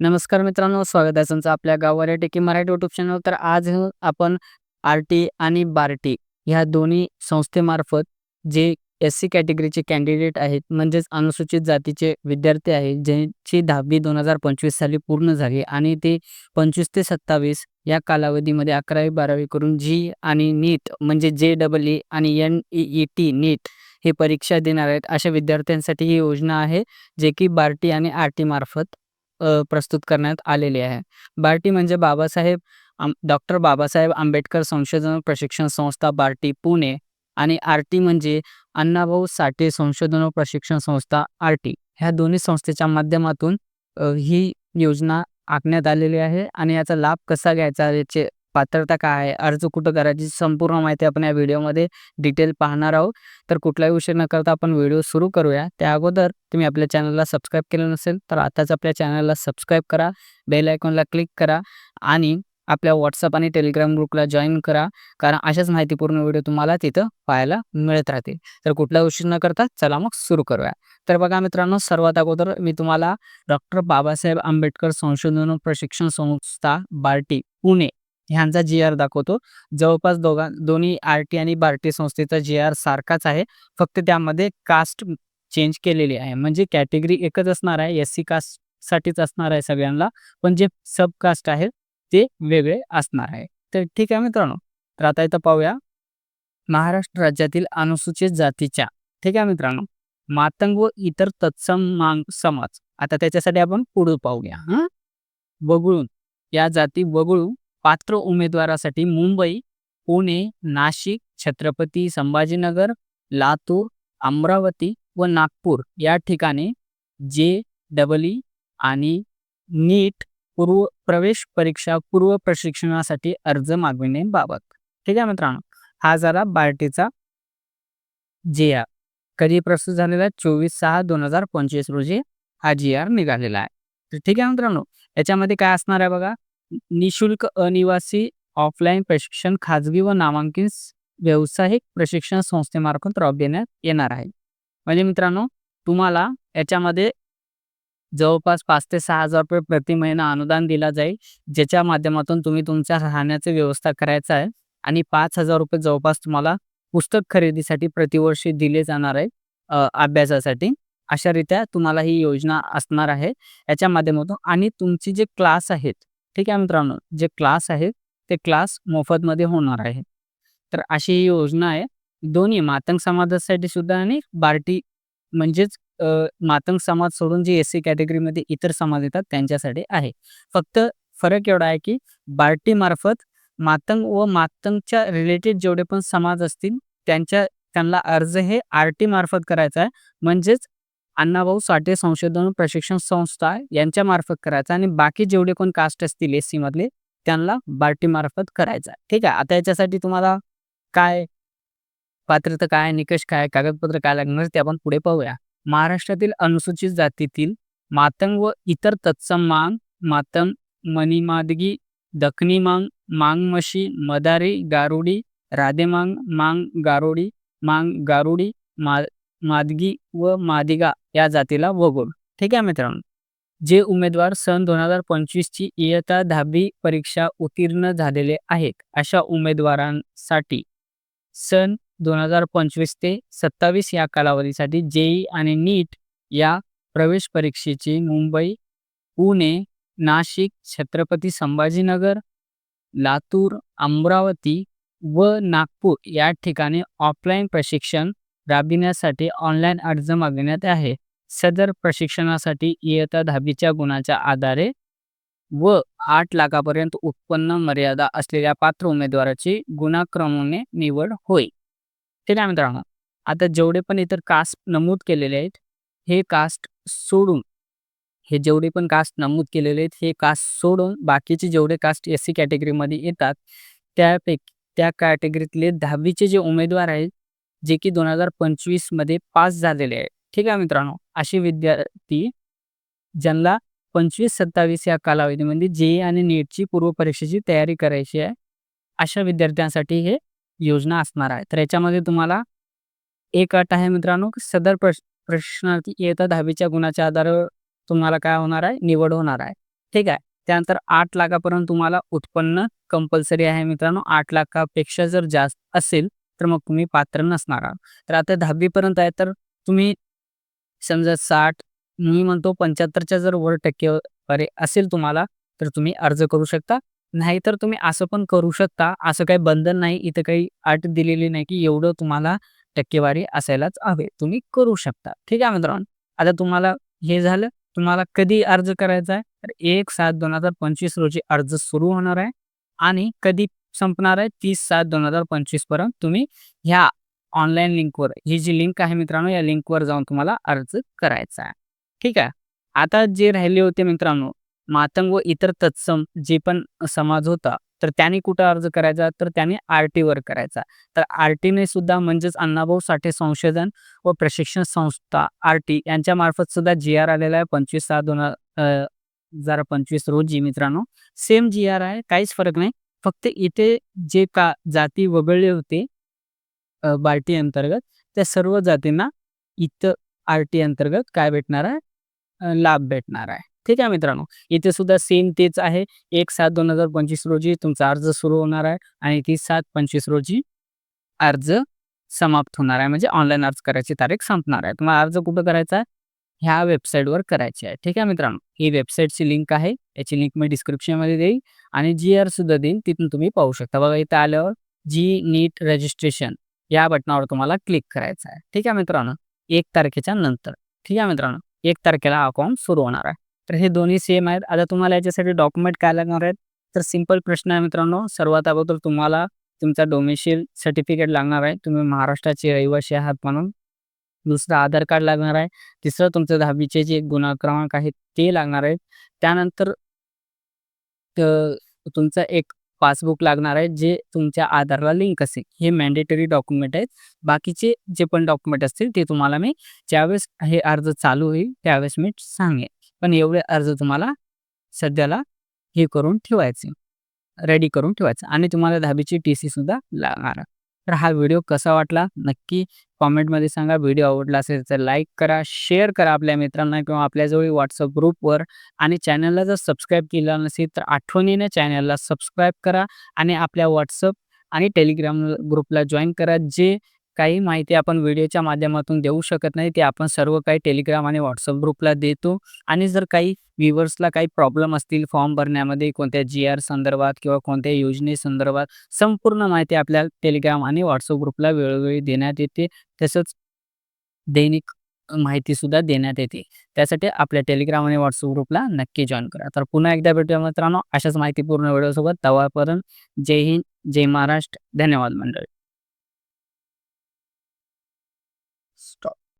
नमस्कार मित्रांनो, स्वागत आहे तुमचं आपल्या गाववाड्या टेकी मराठी युट्यूब चॅनल. तर आज आपण आर-टी आणि बार्टी ह्या दोन्ही संस्थेमार्फत जे एस-सी कॅटेगरीचे कॅन्डिडेट आहेत, म्हणजेच अनुसूचित जातीचे विद्यार्थी आहेत, ज्यांची 10वी 2025 साली पूर्ण झाली आणि ते 25 ते 27 या कालावधीमध्ये 11वी 12वी करून जी आणि नीट म्हणजे जे डबल ई आणि N E E T NEET ही परीक्षा देणार आहेत, अशा विद्यार्थ्यांसाठी ही योजना आहे, जे की बारटी आणि आर-टी मार्फत अ, प्रस्तुत करण्यात आलेली आहे. बार्टी म्हणजे बाबासाहेब आं डॉक्टर बाबासाहेब आंबेडकर संशोधन प्रशिक्षण संस्था बार्टी, पुणे आणि आर-टी म्हणजे अण्णाभाऊ साठे संशोधन व प्रशिक्षण संस्था आर-टी. ह्या दोन्ही संस्थेच्या माध्यमातून अ, ही योजना आखण्यात आलेली आहे आणि याचा लाभ कसा घ्यायचा, याचे पात्रता काय आहे, अर्ज कुठं करायची, संपूर्ण माहिती आपण या व्हिडिओमध्ये डिटेल पाहणार आहोत. तर कुठलाही उशीर न करता आपण व्हिडिओ सुरू करूया. त्या अगोदर तुम्ही आपल्या चॅनलला सबस्क्राईब केलं नसेल, तर आताच आपल्या चॅनलला सबस्क्राईब करा, बेल आयकॉनला क्लिक करा आणि आपल्या व्हॉट्सअप आणि टेलिग्राम ग्रुपला जॉईन करा. कारण अशाच माहितीपूर्ण व्हिडिओ तुम्हाला तिथं पाहायला मिळत राहतील. तर कुठलाही उशीर न करता चला मग सुरू करूया. तर बघा मित्रांनो, सर्वात अगोदर मी तुम्हाला डॉक्टर बाबासाहेब आंबेडकर संशोधन प्रशिक्षण संस्था बार्टी पुणे ह्यांचा जी-आर दाखवतो. जवळपास दोघां दोन्ही आर-टी आणि बार्टी संस्थेचा जी-आर सारखाच आहे. फक्त त्यामध्ये कास्ट चेंज केलेली आहे. म्हणजे कॅटेगरी एकच असणार आहे. एस-सी कास्टसाठीच असणार आहे सगळ्यांना. पण जे सब कास्ट आहे ते वेगळे असणार आहे. तर ठीक आहे मित्रांनो. तर आता इथं पाहूया. महाराष्ट्र राज्यातील अनुसूचित जातीच्या ठीक आहे मित्रांनो, मातंग व इतर तत्सम समाज. आता त्याच्यासाठी आपण पुढं पाहूया. हा वगळून या जाती वगळून पात्र उमेदवारासाठी मुंबई, पुणे, नाशिक, छत्रपती संभाजीनगर, लातूर, अमरावती व नागपूर या ठिकाणी जे डबल ई आणि नीट पूर्व प्रवेश परीक्षा पूर्व प्रशिक्षणासाठी अर्ज मागविण्याबाबत. ठीक आहे मित्रांनो. हा झाला बार्टीचा जे आर कधी प्रस्तुत झालेला आहे? 24/6/2025 रोजी हा जी-आर निघालेला आहे. तर ठीक आहे मित्रांनो. याच्यामध्ये काय असणार आहे बघा. निशुल्क अनिवासी ऑफलाईन प्रशिक्षण खाजगी व नामांकित व्यावसायिक प्रशिक्षण संस्थेमार्फत राबविण्यात येणार आहे. म्हणजे मित्रांनो, तुम्हाला याच्यामध्ये जवळपास पाच ते सहा हजार रुपये प्रति महिना अनुदान दिला जाईल, ज्याच्या माध्यमातून तुम्ही तुमच्या राहण्याची व्यवस्था करायचा आहे आणि पाच हजार रुपये जवळपास तुम्हाला पुस्तक खरेदीसाठी प्रतिवर्षी दिले जाणार आहे अभ्यासासाठी अशा रित्या तुम्हाला ही योजना असणार आहे. याच्या माध्यमातून आणि तुमची जे क्लास आहेत, ठीक आहे मित्रांनो, जे क्लास आहेत ते क्लास मोफतमध्ये होणार आहे. तर अशी ही योजना आहे. दोन्ही मातंग समाजासाठी सुद्धा आणि बार्टी म्हणजेच मातंग समाज सोडून जे एस-सी कॅटेगरीमध्ये इतर समाज येतात त्यांच्यासाठी आहे. फक्त फरक एवढा आहे की बार-टी मार्फत मातंग व मातंगच्या रिलेटेड जेवढे पण समाज असतील त्यांच्या त्यांना अर्ज हे आर-टी मार्फत करायचा आहे. म्हणजेच अण्णाभाऊ साठे संशोधन प्रशिक्षण संस्था यांच्या मार्फत करायचा आणि बाकी जेवढे कोण कास्ट असतील एस-सी मधले त्यांना बार्टी मार्फत करायचा ठीक आहे. आता याच्यासाठी तुम्हाला काय पात्रता काय, निकष काय, कागदपत्र काय लागणार ते आपण पुढे पाहूया. महाराष्ट्रातील अनुसूचित जातीतील मातंग व इतर तत्सम मांग, मातंग, मणिमादगी दखनी मांग, मांग-मशी, मदारी, गारुडी, राधेमांग, मांग गारुडी मांग गारुडी, मा मादगी व मादिगा या जातीला वगळून. ठीक आहे मित्रांनो. जे उमेदवार सन 2025 ची इयत्ता 10वी परीक्षा उत्तीर्ण झालेले आहेत, अशा उमेदवारांसाठी सन 2025 ते 27 या कालावधीसाठी जेई आणि नीट या प्रवेश परीक्षेची मुंबई, पुणे, नाशिक, छत्रपती संभाजीनगर, लातूर, अमरावती व नागपूर या ठिकाणी ऑफलाईन प्रशिक्षण राबविण्यासाठी ऑनलाईन अर्ज मागण्यात आहे. सदर प्रशिक्षणासाठी इयत्ता 10वी च्या गुणाच्या आधारे व आठ लाखापर्यंत उत्पन्न मर्यादा असलेल्या पात्र उमेदवाराची गुणाक्रमाने निवड होईल. ठीक आहे मित्रांनो. आता जेवढे पण इतर कास्ट नमूद केलेले आहेत, हे कास्ट सोडून हे जेवढे पण कास्ट नमूद केलेले आहेत, हे कास्ट सोडून बाकीचे जेवढे कास्ट एस-सी कॅटेगरीमध्ये येतात, त्यापैकी त्या कॅटेगरीतले दहावीचे जे उमेदवार आहेत, जे की 2025 मध्ये पास झालेले आहे ठीक आहे मित्रांनो. असे विद्यार्थी ज्यांना 25-27 या कालावधीमध्ये जे आणि नीटची पूर्व परीक्षेची तयारी करायची आहे, अशा विद्यार्थ्यांसाठी हे योजना असणार आहे. तर याच्यामध्ये तुम्हाला एक अट आहे मित्रांनो, सदर प्रश्नार्थी प्रशिक्षणार्थी इयत्ता 10वी च्या गुणाच्या आधारावर तुम्हाला काय होणार आहे? निवड होणार आहे. ठीक आहे. त्यानंतर आठ लाखापर्यंत तुम्हाला उत्पन्न कंपल्सरी आहे मित्रांनो. आठ लाखापेक्षा जर जास्त असेल, तर मग तुम्ही पात्र नसणार आहात. तर आता 10वी पर्यंत आहे, तर तुम्ही समजा साठ मी म्हणतो 75च्या जर वर टक्केवारी असेल तुम्हाला, तर तुम्ही अर्ज करू शकता. नाहीतर तुम्ही असं पण करू शकता. असं काही बंधन नाही. इथं काही अट दिलेली नाही, की एवढं तुम्हाला टक्केवारी असायलाच हवे. तुम्ही करू शकता. ठीक आहे मित्रांनो. आता तुम्हाला हे झालं. तुम्हाला कधी अर्ज करायचा आहे? तर 1/7/2025 रोजी अर्ज सुरू होणार आहे आणि कधी संपणार आहे? 30/7/2025 पर्यंत तुम्ही ह्या ऑनलाईन लिंकवर ही जी लिंक आहे मित्रांनो, या लिंकवर जाऊन तुम्हाला अर्ज करायचा आहे. ठीक आहे. आता जे राहिले होते मित्रांनो, मातंग व इतर तत्सम जे पण समाज होता, तर त्यांनी कुठं अर्ज करायचा? तर त्यांनी आर-टीवर करायचा. तर आर-टीने सुद्धा म्हणजेच अण्णाभाऊ साठे संशोधन व प्रशिक्षण संस्था आर-टी यांच्यामार्फत सुद्धा जी-आर आलेला आहे 25/6/2025 रोजी मित्रांनो. सेम जी-आर आहे. काहीच फरक नाही. फक्त इथे जे का जाती वगळले होते बार्टी अंतर्गत, त्या सर्व जातींना इथं आरटी अंतर्गत काय भेटणार आहे? लाभ भेटणार आहे. ठीक आहे मित्रांनो. इथे सुद्धा सेम तेच आहे. 1/7/2025 रोजी तुमचा अर्ज सुरू होणार आहे आणि 30/7/25 रोजी अर्ज समाप्त होणार आहे. म्हणजे ऑनलाईन अर्ज करायची तारीख संपणार आहे. तुम्हाला अर्ज कुठं करायचा आहे? ह्या वेबसाईटवर करायची आहे. ठीक आहे मित्रांनो. ही वेबसाईटची लिंक आहे. याची लिंक मी डिस्क्रिप्शनमध्ये देईन आणि जी-आर सुद्धा देईन. तिथून तुम्ही पाहू शकता. बघा इथं आल्यावर जी नीट रजिस्ट्रेशन या बटनावर तुम्हाला क्लिक करायचं आहे. ठीक आहे मित्रांनो. एक तारखेच्या नंतर. ठीक आहे मित्रांनो. एक तारखेला अकाउंट सुरू होणार आहे. तर हे दोन्ही सेम आहेत. आता तुम्हाला याच्यासाठी डॉक्युमेंट काय लागणार आहेत? तर सिंपल प्रश्न आहे मित्रांनो. सर्वात अगोदर तुम्हाला तुमचा डोमेशियल सर्टिफिकेट लागणार आहे. तुम्ही महाराष्ट्राचे रहिवासी आहात म्हणून. दुसरं आधार कार्ड लागणार आहे. तिसरं तुमचं 10वीचे जे गुणक्रमांक आहेत ते लागणार आहेत. त्यानंतर तुमचं एक पासबुक लागणार आहे, जे तुमच्या आधारला लिंक असेल. हे मॅन्डेटरी डॉक्युमेंट आहेत. बाकीचे जे पण डॉक्युमेंट असतील ते तुम्हाला मी ज्यावेळेस हे अर्ज चालू होईल त्यावेळेस मी सांगेन. पण एवढे अर्ज तुम्हाला सध्याला हे करून ठेवायचे. रेडी करून ठेवायचं आणि तुम्हाला 10वीची टी-सी सुद्धा लागणार आहे. तर हा व्हिडिओ कसा वाटला? नक्की कॉमेंटमध्ये सांगा. व्हिडिओ आवडला असेल तर लाईक करा, शेअर करा आपल्या मित्रांना किंवा आपल्याजवळ व्हॉट्सअप ग्रुपवर आणि चॅनलला जर सबस्क्राईब केलं नसेल तर आठवणीने चॅनलला सबस्क्राईब करा आणि आपल्या व्हॉट्सअप आणि टेलिग्राम ग्रुपला जॉईन करा. जे काही माहिती आपण व्हिडिओच्या माध्यमातून देऊ शकत नाही, ते आपण सर्व काही टेलिग्राम आणि व्हॉट्सअप ग्रुपला देतो आणि जर काही व्ह्यूअर्सला काही प्रॉब्लेम असतील फॉर्म भरण्यामध्ये, कोणत्या जी-आर संदर्भात किंवा कोणत्या योजनेसंदर्भात संपूर्ण माहिती आपल्या टेलिग्राम आणि व्हॉट्सअप ग्रुपला वेळोवेळी देण्यात येते. तसंच दैनिक माहिती सुद्धा देण्यात येते. त्यासाठी आपल्या टेलिग्राम आणि व्हॉट्सअप ग्रुपला नक्की जॉईन करा. तर पुन्हा एकदा भेटूया मित्रांनो अशाच माहितीपूर्ण व्हिडिओसोबत. तवापर्यंत जय हिंद, जय महाराष्ट्र. धन्यवाद मंडळी.